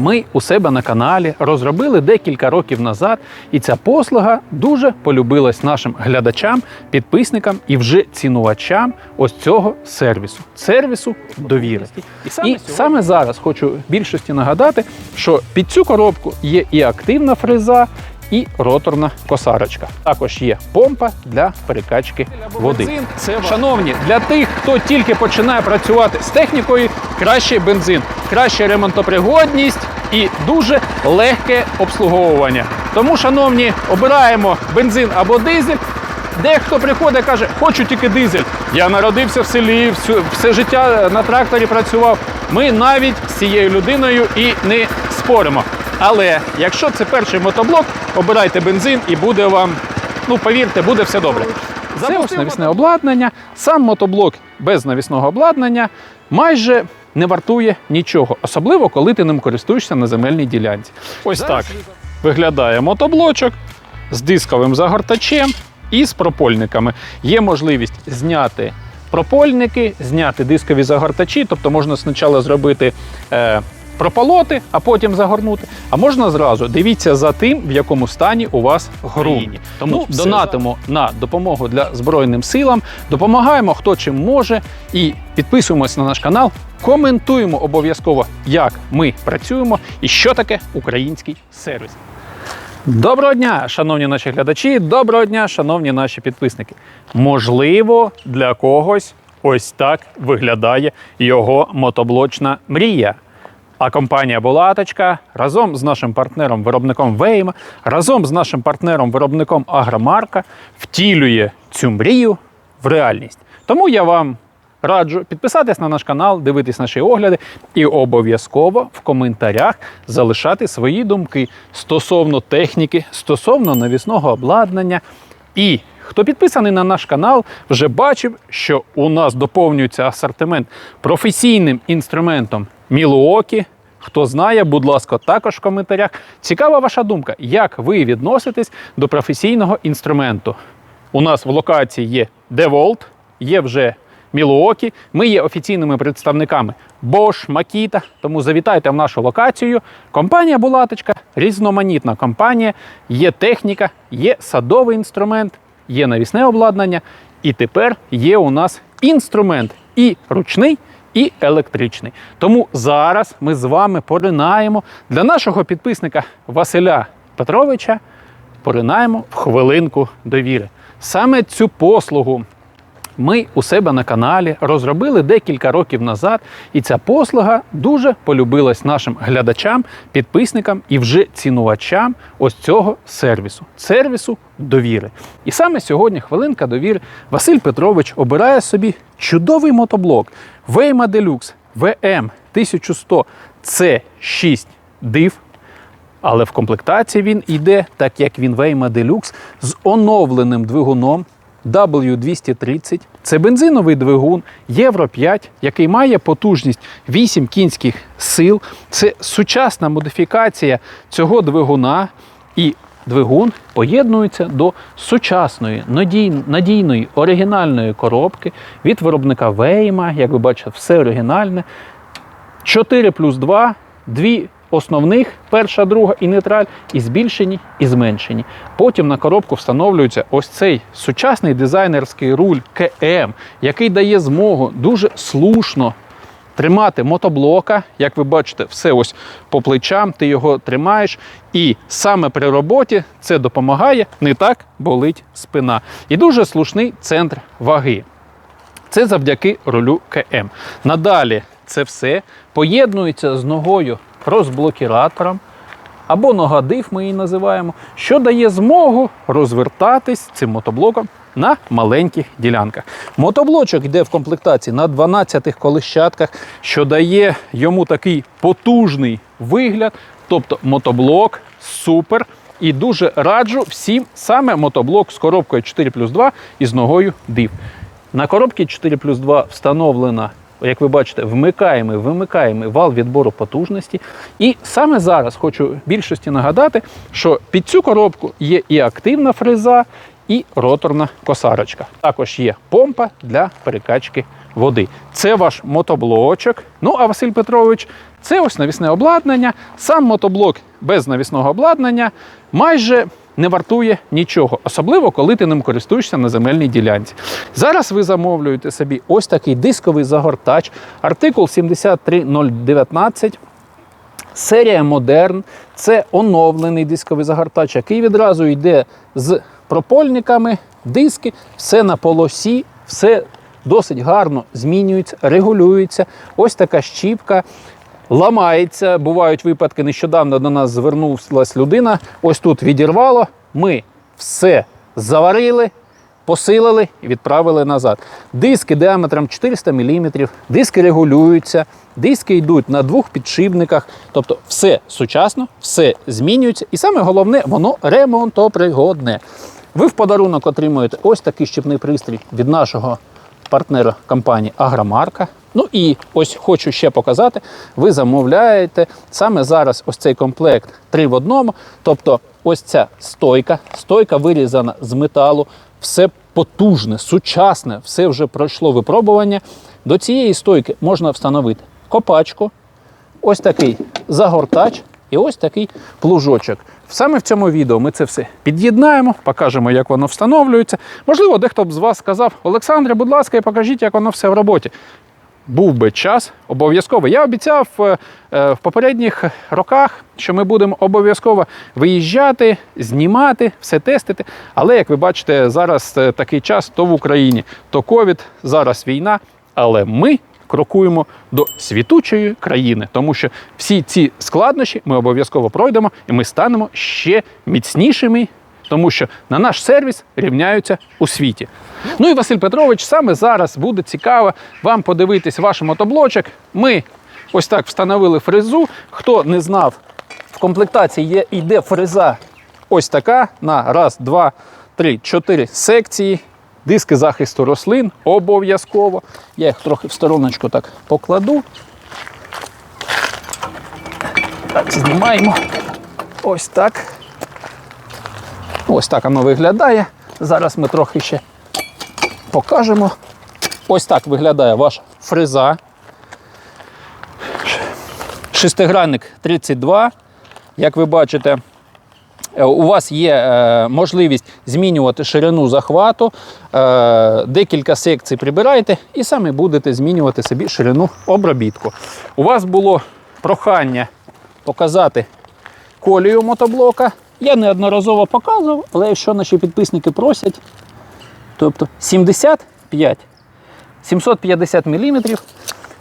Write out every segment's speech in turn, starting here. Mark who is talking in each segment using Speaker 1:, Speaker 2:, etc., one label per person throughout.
Speaker 1: ми у себе на каналі розробили декілька років назад, і ця послуга дуже полюбилась нашим глядачам, підписникам і вже цінувачам ось цього сервісу сервісу довіри. І саме зараз хочу більшості нагадати, що під цю коробку є і активна фреза. І роторна косарочка. Також є помпа для перекачки води. Шановні, для тих, хто тільки починає працювати з технікою, кращий бензин, краща ремонтопригодність і дуже легке обслуговування. Тому, шановні, обираємо бензин або дизель. Дехто приходить каже, хочу тільки дизель. Я народився в селі, все життя на тракторі працював. Ми навіть з цією людиною і не споримо. Але якщо це перший мотоблок, обирайте бензин і буде вам, ну повірте, буде все добре. Це ось навісне обладнання. Сам мотоблок без навісного обладнання майже не вартує нічого, особливо коли ти ним користуєшся на земельній ділянці. Ось так виглядає мотоблочок з дисковим загортачем і з пропольниками. Є можливість зняти пропольники, зняти дискові загортачі, тобто можна спочатку зробити. Е, Прополоти, а потім загорнути. А можна зразу дивіться за тим, в якому стані у вас ґрунт. Тому
Speaker 2: Ну,
Speaker 1: донатимо на допомогу для Збройним силам, допомагаємо хто чим може і підписуємось на наш канал. Коментуємо обов'язково, як ми працюємо і що таке український сервіс. Доброго дня, шановні наші глядачі, доброго дня, шановні наші підписники. Можливо, для когось ось так виглядає його мотоблочна мрія. А компанія Булаточка разом з нашим партнером виробником Вейма, разом з нашим партнером виробником Агромарка втілює цю мрію в реальність. Тому я вам раджу підписатись на наш канал, дивитись наші огляди і обов'язково в коментарях залишати свої думки стосовно техніки, стосовно навісного обладнання. І хто підписаний на наш канал, вже бачив, що у нас доповнюється асортимент професійним інструментом Мілуокі. Хто знає, будь ласка, також в коментарях. Цікава ваша думка, як ви відноситесь до професійного інструменту. У нас в локації є DeWalt, є вже Milwaukee. Ми є офіційними представниками Bosch, Makita, тому завітайте в нашу локацію. Компанія Булаточка, різноманітна компанія, є техніка, є садовий інструмент, є навісне обладнання. І тепер є у нас інструмент і ручний, і електричний. Тому зараз ми з вами поринаємо для нашого підписника Василя Петровича поринаємо в хвилинку довіри. Саме цю послугу ми у себе на каналі розробили декілька років назад, і ця послуга дуже полюбилась нашим глядачам, підписникам і вже цінувачам ось цього сервісу сервісу довіри. І саме сьогодні хвилинка довіри Василь Петрович обирає собі чудовий мотоблок Wayma Deluxe VM 1100 C6 DIV але в комплектації він йде, так як він Wayma Deluxe, з оновленим двигуном W230. Це бензиновий двигун Євро 5, який має потужність 8 кінських сил. Це сучасна модифікація цього двигуна. І двигун поєднується до сучасної, надійної, оригінальної коробки від виробника Wayma. Як ви бачите, все оригінальне. 4 плюс 2, дві основних, перша, друга і нейтраль, і збільшені, і зменшені. Потім на коробку встановлюється ось цей сучасний дизайнерський руль КМ, який дає змогу дуже слушно тримати мотоблока. Як ви бачите, все ось по плечам, ти його тримаєш. І саме при роботі це допомагає, не так болить спина. І дуже слушний центр ваги. Це завдяки рулю КМ. Надалі це все поєднується з ногою розблокіратором або нога-див, ми її називаємо, що дає змогу розвертатись цим мотоблоком на маленьких ділянках. Мотоблочок йде в комплектації на 12 колищатках, що дає йому такий потужний вигляд. Тобто мотоблок супер. І дуже раджу всім саме мотоблок з коробкою 4 плюс 2 і з ногою див. На коробці 4 плюс 2 встановлена, як ви бачите, вмикаємо, вимикаємо вал відбору потужності. І саме зараз хочу більшості нагадати, що під цю коробку є і активна фреза, і роторна косарочка. Також є помпа для перекачки води. Це ваш мотоблочок. Ну а Василь Петрович, це ось навісне обладнання. Сам мотоблок без навісного обладнання майже не вартує нічого, особливо коли ти ним користуєшся на земельній ділянці. Зараз ви замовлюєте собі ось такий дисковий загортач, артикул 73019. Серія Модерн це оновлений дисковий загортач, який відразу йде з пропольниками, диски, все на полосі, все досить гарно змінюється, регулюється. Ось така щіпка. Ламається, бувають випадки. Нещодавно до нас звернулася людина. Ось тут відірвало. Ми все заварили, посилили і відправили назад. Диски діаметром 400 мм, диски регулюються, диски йдуть на двох підшипниках. Тобто все сучасно, все змінюється. І саме головне, воно ремонтопригодне. Ви в подарунок отримуєте ось такий щепний пристрій від нашого партнера компанії Агромарка. Ну і ось хочу ще показати, ви замовляєте саме зараз ось цей комплект 3 в одному. Тобто ось ця стойка, стойка вирізана з металу, все потужне, сучасне, все вже пройшло випробування. До цієї стойки можна встановити копачку, ось такий загортач і ось такий плужочок. Саме в цьому відео ми це все під'єднаємо, покажемо, як воно встановлюється. Можливо, дехто б з вас сказав, Олександре, будь ласка, і покажіть, як воно все в роботі. Був би час, обов'язково. Я обіцяв е, е, в попередніх роках, що ми будемо обов'язково виїжджати, знімати, все тестити. Але як ви бачите, зараз е, такий час то в Україні, то ковід, зараз війна. Але ми крокуємо до світучої країни, тому що всі ці складнощі ми обов'язково пройдемо і ми станемо ще міцнішими, тому що на наш сервіс рівняються у світі. Ну і Василь Петрович, саме зараз буде цікаво вам подивитись ваш мотоблочок. Ми ось так встановили фрезу. Хто не знав, в комплектації є йде фреза ось така на раз, два, три, чотири секції. Диски захисту рослин обов'язково. Я їх трохи в стороночку так покладу. Так, знімаємо. Ось так. Ось так воно виглядає. Зараз ми трохи ще покажемо. Ось так виглядає ваша фреза. Шестигранник 32. Як ви бачите, е, у вас є е, можливість змінювати ширину захвату, е, декілька секцій прибираєте і самі будете змінювати собі ширину обробітку. У вас було прохання показати колію мотоблока. Я неодноразово показував, але якщо наші підписники просять, тобто 75 750 мм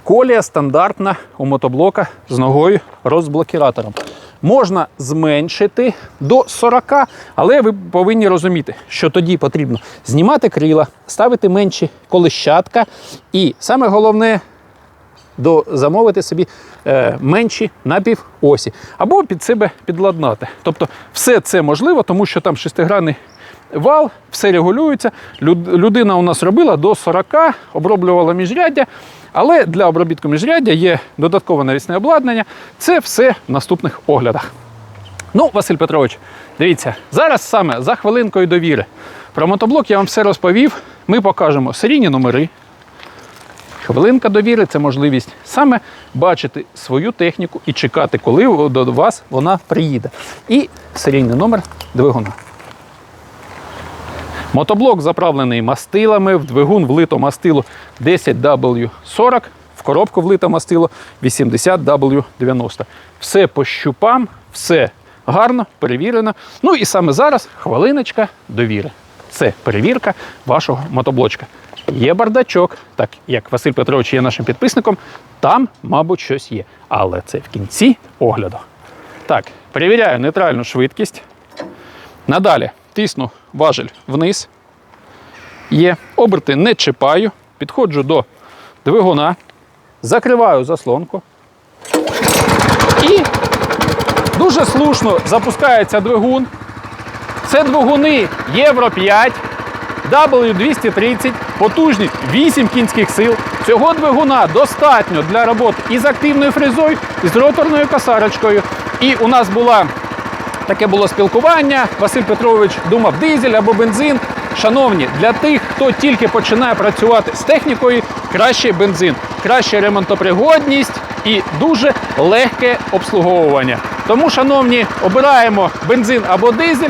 Speaker 1: колія стандартна у мотоблока з ногою розблокіратором. Можна зменшити до 40, але ви повинні розуміти, що тоді потрібно знімати крила, ставити менші колищатка і саме головне до замовити собі е, менші напівосі або під себе підладнати. Тобто все це можливо, тому що там шестигранний вал, все регулюється. Людина у нас робила до 40, оброблювала міжряддя, але для обробітку міжряддя є додаткове навісне обладнання. Це все в наступних оглядах. Ну, Василь Петрович, дивіться, зараз саме за хвилинкою довіри. Про мотоблок я вам все розповів. Ми покажемо серійні номери. Хвилинка довіри це можливість саме бачити свою техніку і чекати, коли до вас вона приїде. І серійний номер двигуна. Мотоблок заправлений мастилами, в двигун влито мастило 10W40, в коробку влито мастило 80W90. Все по щупам, все гарно, перевірено. Ну і саме зараз хвилиночка довіри. Це перевірка вашого мотоблочка. Є бардачок, так як Василь Петрович є нашим підписником, там, мабуть, щось є. Але це в кінці огляду. Так, перевіряю нейтральну швидкість. Надалі тисну важель вниз. Є. Оберти не чіпаю. Підходжу до двигуна, закриваю заслонку. І дуже слушно запускається двигун. Це двигуни Євро 5, W230, потужність 8 кінських сил. Цього двигуна достатньо для роботи і з активною фрезою, з роторною косарочкою. І у нас була таке було спілкування. Василь Петрович думав дизель або бензин. Шановні, для тих, хто тільки починає працювати з технікою, краще бензин, краща ремонтопригодність і дуже легке обслуговування. Тому, шановні, обираємо бензин або дизель.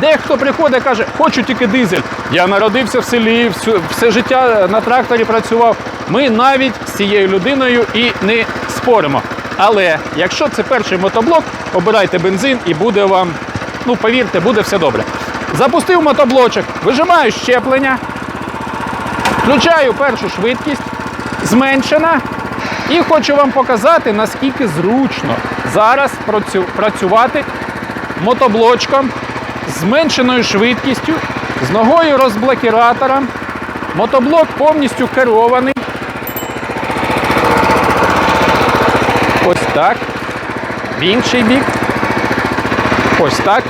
Speaker 1: Дехто приходить каже, хочу тільки дизель. Я народився в селі, все життя на тракторі працював. Ми навіть з цією людиною і не споримо. Але якщо це перший мотоблок, обирайте бензин і буде вам, ну повірте, буде все добре. Запустив мотоблочок, вижимаю щеплення, включаю першу швидкість, зменшена. І хочу вам показати, наскільки зручно зараз працювати мотоблочком зменшеною швидкістю, з ногою розблокіратором. Мотоблок повністю керований. Ось так. В інший бік. Ось так.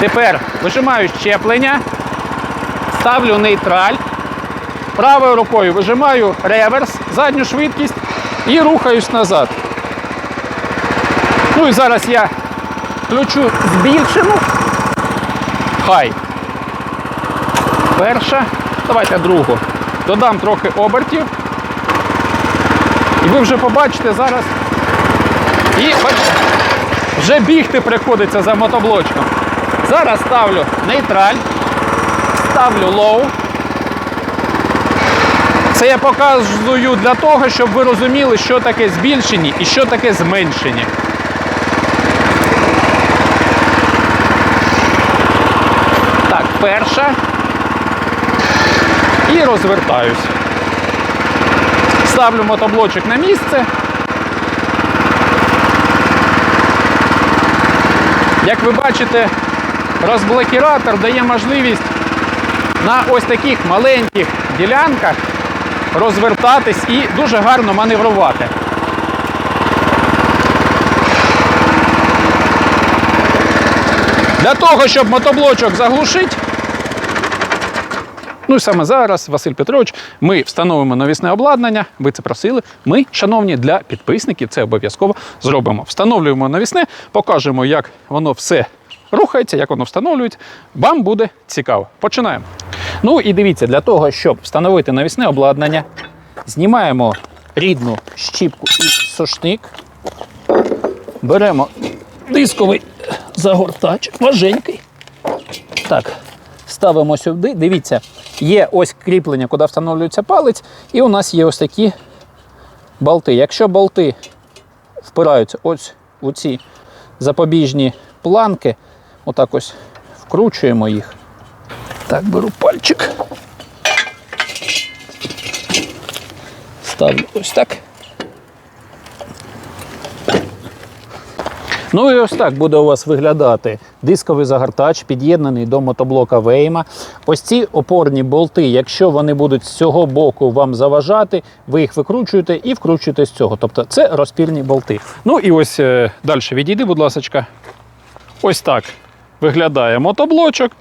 Speaker 1: Тепер вижимаю щеплення, ставлю нейтраль. Правою рукою вижимаю реверс, задню швидкість і рухаюсь назад. Ну і зараз я включу збільшену. Хай. Перша. Давайте другу. Додам трохи обертів. І ви вже побачите зараз. І бачите, вже бігти приходиться за мотоблочком. Зараз ставлю нейтраль, ставлю лоу. Це я показую для того, щоб ви розуміли, що таке збільшені і що таке зменшені. Так, перша. І розвертаюсь. Ставлю мотоблочок на місце. Як ви бачите, розблокіратор дає можливість на ось таких маленьких ділянках розвертатись і дуже гарно маневрувати. Для того, щоб мотоблочок заглушити, ну і саме зараз, Василь Петрович, ми встановимо навісне обладнання. Ви це просили. Ми, шановні, для підписників це обов'язково зробимо. Встановлюємо навісне, покажемо, як воно все рухається, як воно встановлюється. Вам буде цікаво. Починаємо. Ну і дивіться, для того, щоб встановити навісне обладнання, знімаємо рідну щіпку і сушник. Беремо дисковий загортач, важенький. Так, ставимо сюди. Дивіться, є ось кріплення, куди встановлюється палець, і у нас є ось такі болти. Якщо болти впираються ось у ці запобіжні планки, отак ось вкручуємо їх. Так, беру пальчик. Ставлю ось так. Ну і ось так буде у вас виглядати дисковий загортач, під'єднаний до мотоблока Вейма. Ось ці опорні болти, якщо вони будуть з цього боку вам заважати, ви їх викручуєте і вкручуєте з цього. Тобто це розпірні болти. Ну і ось е, далі відійди, будь ласка. Ось так виглядає мотоблочок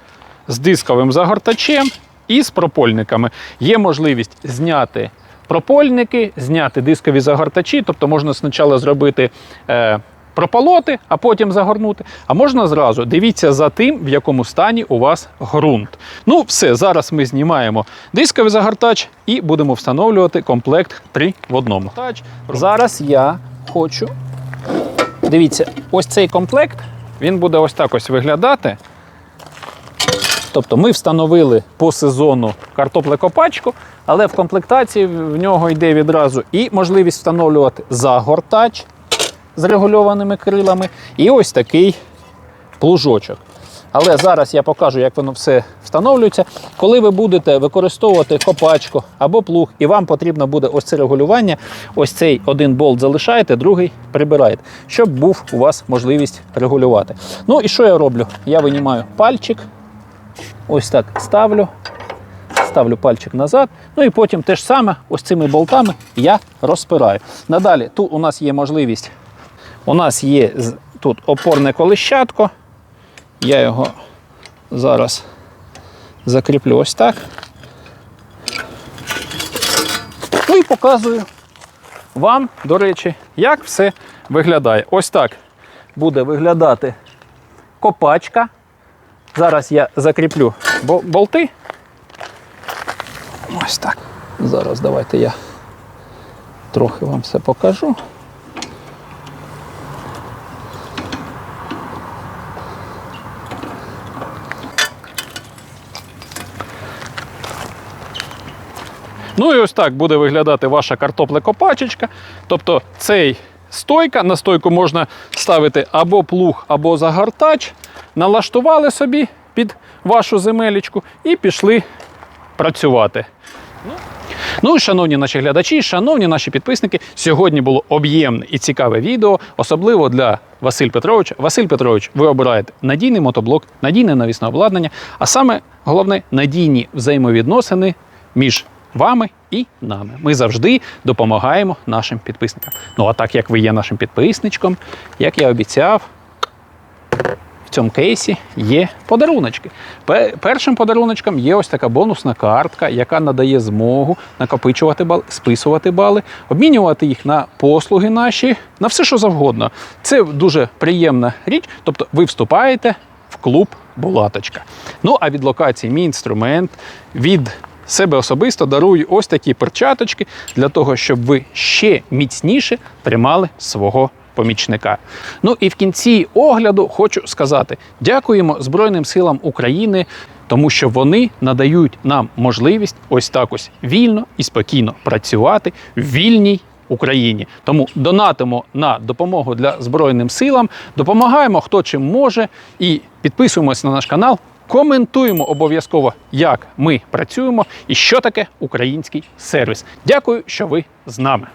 Speaker 1: з дисковим загортачем і з пропольниками. Є можливість зняти пропольники, зняти дискові загортачі, тобто можна спочатку зробити. Е, Прополоти, а потім загорнути. А можна зразу дивіться за тим, в якому стані у вас ґрунт. Ну, все, зараз ми знімаємо дисковий загортач і будемо встановлювати комплект 3 в одному. Зараз я хочу. Дивіться, ось цей комплект він буде ось так ось виглядати. Тобто ми встановили по сезону картоплекопачку, але в комплектації в нього йде відразу і можливість встановлювати загортач з регульованими крилами, і ось такий плужочок. Але зараз я покажу, як воно все встановлюється. Коли ви будете використовувати копачку або плуг, і вам потрібно буде ось це регулювання, ось цей один болт залишаєте, другий прибираєте, щоб був у вас можливість регулювати. Ну і що я роблю? Я винімаю пальчик, ось так ставлю, ставлю пальчик назад, ну і потім те ж саме, ось цими болтами я розпираю. Надалі тут у нас є можливість, у нас є тут опорне колищатко. Я його зараз закріплю ось так. Ну і показую вам, до речі, як все виглядає. Ось так буде виглядати копачка. Зараз я закріплю болти. Ось так. Зараз давайте я трохи вам все покажу. Ну і ось так буде виглядати ваша картоплекопачечка. Тобто цей стойка, на стойку можна ставити або плуг, або загортач. Налаштували собі під вашу земелечку і пішли працювати. Ну і шановні наші глядачі, шановні наші підписники, сьогодні було об'ємне і цікаве відео, особливо для Василь Петровича. Василь Петрович, ви обираєте надійний мотоблок, надійне навісне обладнання, а саме головне надійні взаємовідносини між вами і нами. Ми завжди допомагаємо нашим підписникам. Ну а так як ви є нашим підписничком, як я обіцяв, в цьому кейсі є подаруночки. Першим подаруночком є ось така бонусна картка, яка надає змогу накопичувати бали, списувати бали, обмінювати їх на послуги наші, на все, що завгодно. Це дуже приємна річ. Тобто ви вступаєте в клуб Булаточка. Ну а від локації мій інструмент від себе особисто дарую ось такі перчаточки для того, щоб ви ще міцніше тримали свого помічника. Ну і в кінці огляду хочу сказати: дякуємо Збройним силам України, тому що вони надають нам можливість ось так ось вільно і спокійно працювати в вільній. Україні тому донатимо на допомогу для збройним силам, допомагаємо хто чим може, і підписуємось на наш канал. Коментуємо обов'язково, як ми працюємо і що таке український сервіс. Дякую, що ви з нами.